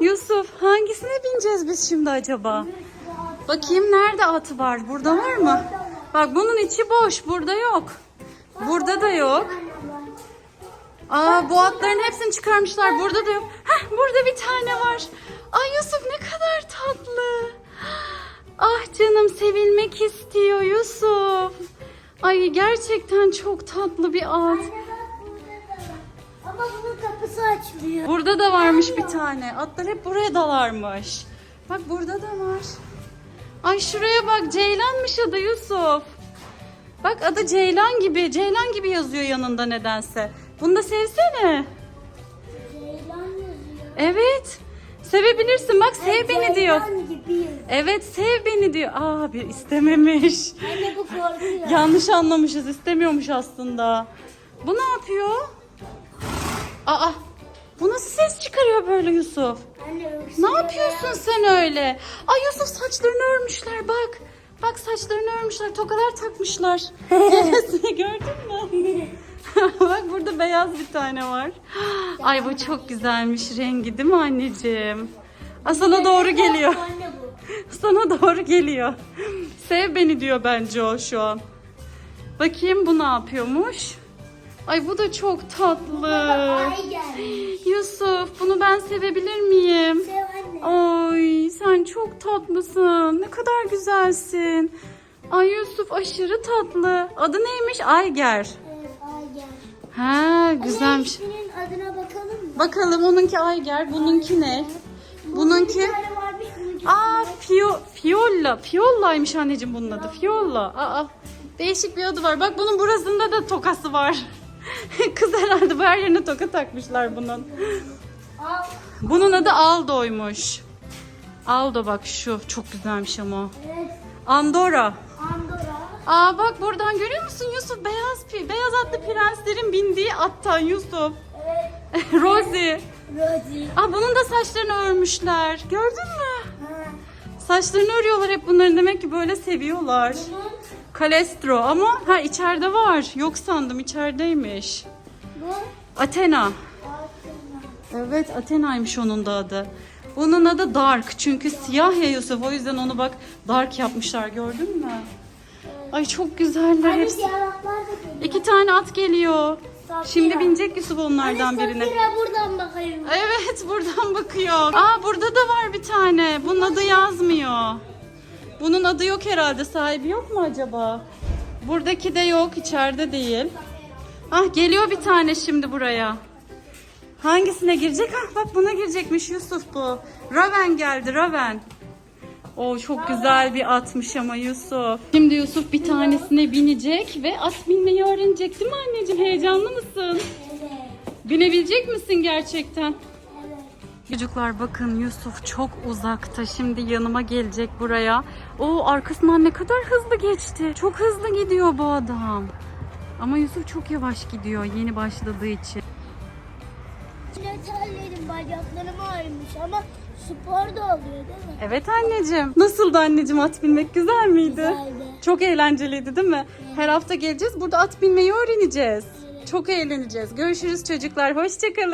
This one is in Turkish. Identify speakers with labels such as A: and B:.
A: Yusuf hangisine bineceğiz biz şimdi acaba? Bakayım nerede at var? Burada var mı? Bak bunun içi boş. Burada yok. Burada da yok. Aa bu atların hepsini çıkarmışlar. Burada da yok. Heh, burada bir tane var. Ay Yusuf ne kadar tatlı. Ah canım sevilmek istiyor Yusuf. Ay gerçekten çok tatlı bir at.
B: Kapısı açmıyor.
A: Burada da varmış bir tane. Atlar hep buraya dalarmış. Bak burada da var. Ay şuraya bak Ceylanmış adı Yusuf. Bak adı Ceylan gibi. Ceylan gibi yazıyor yanında nedense. Bunu da sevsene.
B: Ceylan yazıyor.
A: Evet. Sevebilirsin. Bak sev beni diyor.
B: Ceylan gibi yazıyor.
A: Evet sev beni diyor. Aa bir istememiş.
B: Anne bu korkuyor.
A: Yanlış anlamışız. istemiyormuş aslında. Bu ne yapıyor? Aa. Yusuf?
B: Anne.
A: Ne yapıyorsun sen öyle? Ay Yusuf saçlarını örmüşler bak. Bak saçlarını örmüşler. Tokalar takmışlar. Neresini gördün mü? bak burada beyaz bir tane var. Ay bu çok güzelmiş rengi değil mi anneciğim? Aa, sana doğru geliyor. Sana doğru geliyor. Sev beni diyor bence o şu an. Bakayım bu ne yapıyormuş? Ay bu da çok tatlı.
B: Gelmiş.
A: Yusuf bunu ben sevebilir miyim?
B: Sev anne.
A: Ay sen çok tatlısın. Ne kadar güzelsin. Ay Yusuf aşırı tatlı. Adı neymiş? Ayger.
B: Evet ay gel.
A: Ha güzelmiş.
B: Anne adına bakalım mı?
A: Bakalım onunki Ayger, bununki ne? Bununki
B: varmış.
A: Aa Fio, Fiolla. Fiolla'ymış anneciğim bunun adı. Fiolla. Aa değişik bir adı var. Bak bunun burasında da tokası var. Kız herhalde bu her yerine toka takmışlar bunun.
B: Al.
A: Bunun adı Aldo'ymuş. Aldo bak şu. Çok güzelmiş ama.
B: Evet.
A: Andorra.
B: Andorra.
A: Aa bak buradan görüyor musun Yusuf? Beyaz pi- beyaz atlı prenslerin bindiği attan Yusuf.
B: Evet.
A: Rosie.
B: Rosie.
A: Aa bunun da saçlarını örmüşler. Gördün mü?
B: Ha.
A: Saçlarını örüyorlar hep bunların demek ki böyle seviyorlar.
B: Bunun
A: Kalestro ama ha içeride var. Yok sandım içerideymiş.
B: bu.
A: Athena. Evet Athena'ymış onun da adı. Bunun adı Dark çünkü siyah ya Yusuf o yüzden onu bak Dark yapmışlar gördün mü? Ay çok güzeller
B: Anne
A: hepsi.
B: da geliyor.
A: İki tane at geliyor.
B: Safira.
A: Şimdi binecek Yusuf onlardan
B: Anne,
A: birine.
B: Safira buradan bakayım.
A: Evet buradan bakıyor. Aa burada da var bir tane. Bunun adı yazmıyor. Bunun adı yok herhalde. Sahibi yok mu acaba? Buradaki de yok. içeride değil. Ah geliyor bir tane şimdi buraya. Hangisine girecek? Ah bak buna girecekmiş Yusuf bu. Raven geldi Raven. O çok güzel bir atmış ama Yusuf. Şimdi Yusuf bir tanesine binecek ve at binmeyi öğrenecek değil mi anneciğim? Heyecanlı mısın?
B: Evet.
A: Binebilecek misin gerçekten?
B: Evet.
A: Çocuklar bakın Yusuf çok uzakta. Şimdi yanıma gelecek buraya. O arkasından ne kadar hızlı geçti. Çok hızlı gidiyor bu adam. Ama Yusuf çok yavaş gidiyor yeni başladığı için.
B: Terlerim bacaklarım ağrımış ama spor da oluyor değil mi?
A: Evet anneciğim. Nasıldı anneciğim at binmek güzel miydi?
B: Güzeldi.
A: Çok eğlenceliydi değil mi? Her hafta geleceğiz burada at binmeyi öğreneceğiz. Çok eğleneceğiz. Görüşürüz çocuklar. Hoşçakalın.